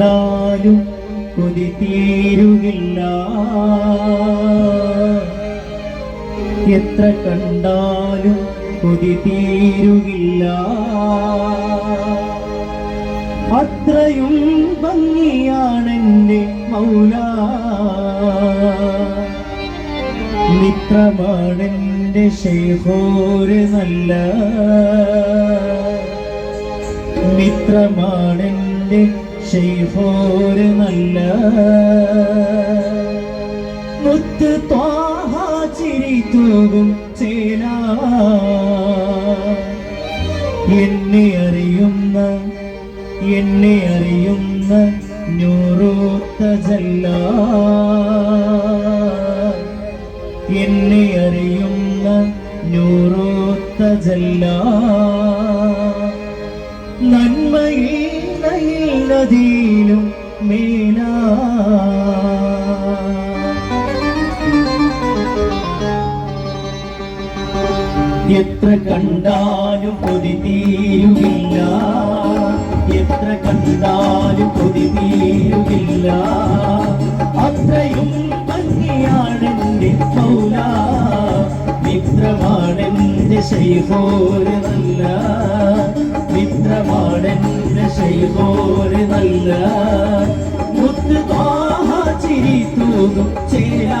കണ്ടാലും കൊതി തീരുകില്ല. എത്ര കണ്ടാലും കൊതി തീരുകില്ല. അത്രയും ഭംഗിയാണെന്റെ മൗല. മിത്രമാണെന്റെ ശേഖോര് നല്ല. മിത്രമാണെന്റെ ശൈഫോര് നല്ല മുത്ത് ത്വാഹ ചിരി തൂകും ചേല. എന്നെ അറിയുന്ന എന്നെ അറിയുന്ന നൂറോത്ത ജല്ല. എന്നെ അറിയുന്ന നൂറോത്ത ജല്ല. നന്മയിൽ നദിയിലും മീനാ എത്ര കണ്ടാലും കൊതി തീരുകില്ല. എത്ര കണ്ടാലും കൊതി തീരുകില്ല. അത്രയും ഭംഗിയാണെന്റെ പൗല മിത്രമാണെന്റെ ശൈഹോര് നല്ല മിത്രമാണെന്റെ ശൈഹോര് നല്ല മുത്ത് ചിരി തൂകും ചേരാ.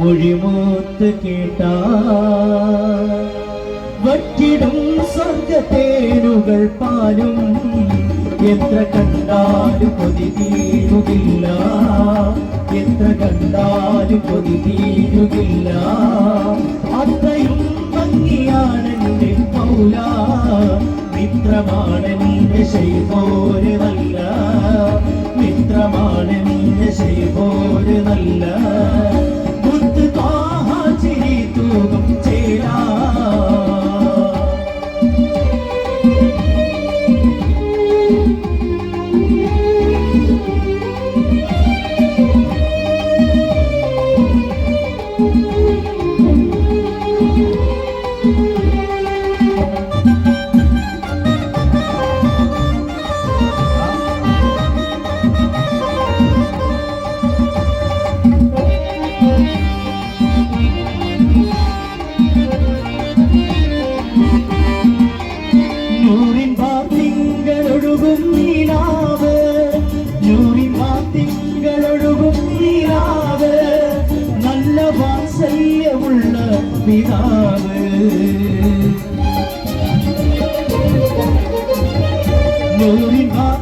മൊഴിമൂത്ത് കേട്ട. വറ്റിടും സ്വർഗത്തേനുകൾ പാലും എത്ര കണ്ടാലും കൊതി തീരുകില്ല. എത്ര കണ്ടാലും കൊതി തീരുകില്ല. അത്രയും ഭംഗിയാണെന്റെ പൗല. മിത്രമാണെന്റെ ശൈപോര് നല്ല. മിത്രമാണെന്റെ ശൈപോര് നല്ല.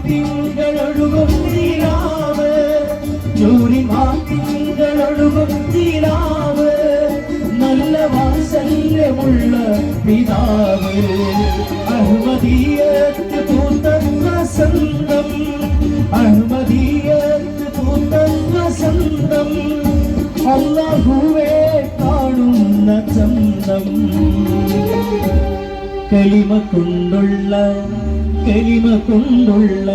തിങ്കളൊഴുകും നീലാവ്. നൂറിൻ തിങ്കളൊഴുകും നീലാവ്. നല്ല വാത്സല്യമുള്ള പിതാവ്. അഹ്മദീയത്ത് പൂത്ത വസന്തം അഹ്മദീയത്ത് പൂത്ത വസന്തം അല്ലാഹുവേ കാണുന്ന ചന്തം. കലിമ കൊണ്ടുള്ള തെളിമ കൊണ്ടുള്ള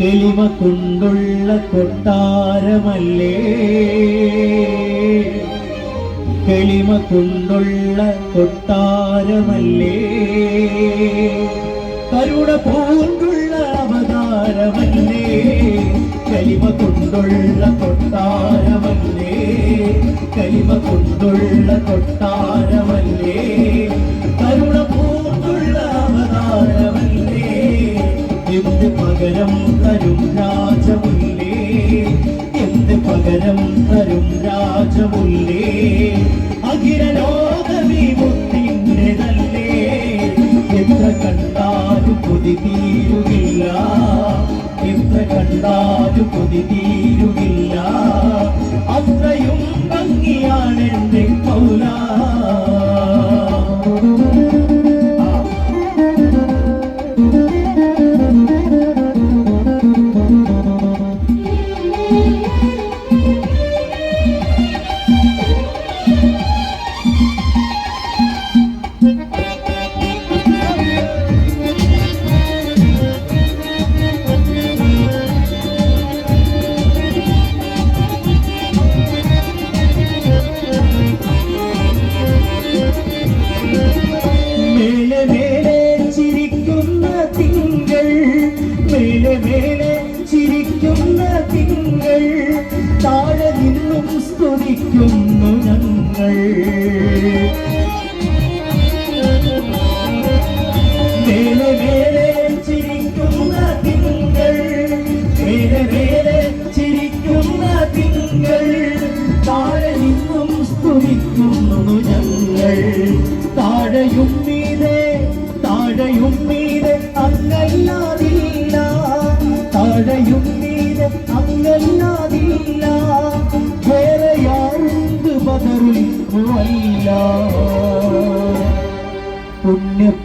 തെളിമ കൊണ്ടുള്ള കൊട്ടാരമല്ലേ? തെളിമ കൊണ്ടുള്ള കൊട്ടാരമല്ലേ? കരുണ പോണ്ടുള്ള അവതാരമല്ലേ? കലിമ കൊണ്ടുള്ള കൊട്ടാരമല്ലേ? കലിമ കൊണ്ടുള്ള കൊട്ടാരമല്ലേ? തരും രാജമുല്ലേ? എന്ത് പകരം തരും രാജമുല്ലേ? അഖിലലോകമീ മുത്തിന്റെതല്ലേ എത്ര കണ്ടാലും കൊതി തീരുകില്ല എത്ര കണ്ടാലും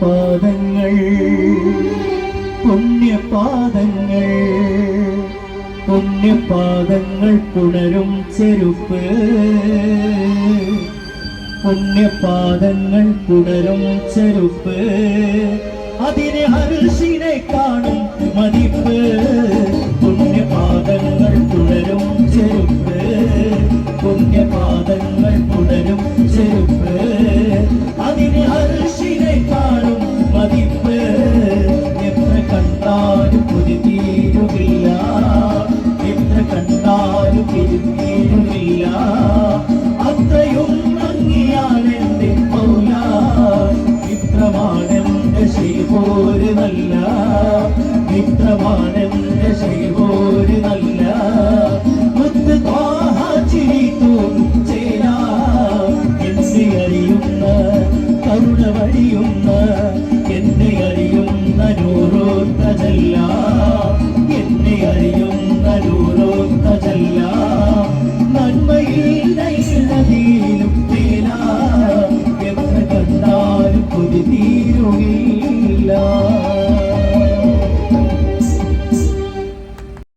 പുണ്യപാദങ്ങൾ പുണ്യപാദങ്ങൾ പുണ്യപാദങ്ങൾ പുണരും ചെരുപ്പ്. പുണ്യപാദങ്ങൾ പുണരും ചെരുപ്പ്. അതിനെ ഹർഷിനെ കാണും മതി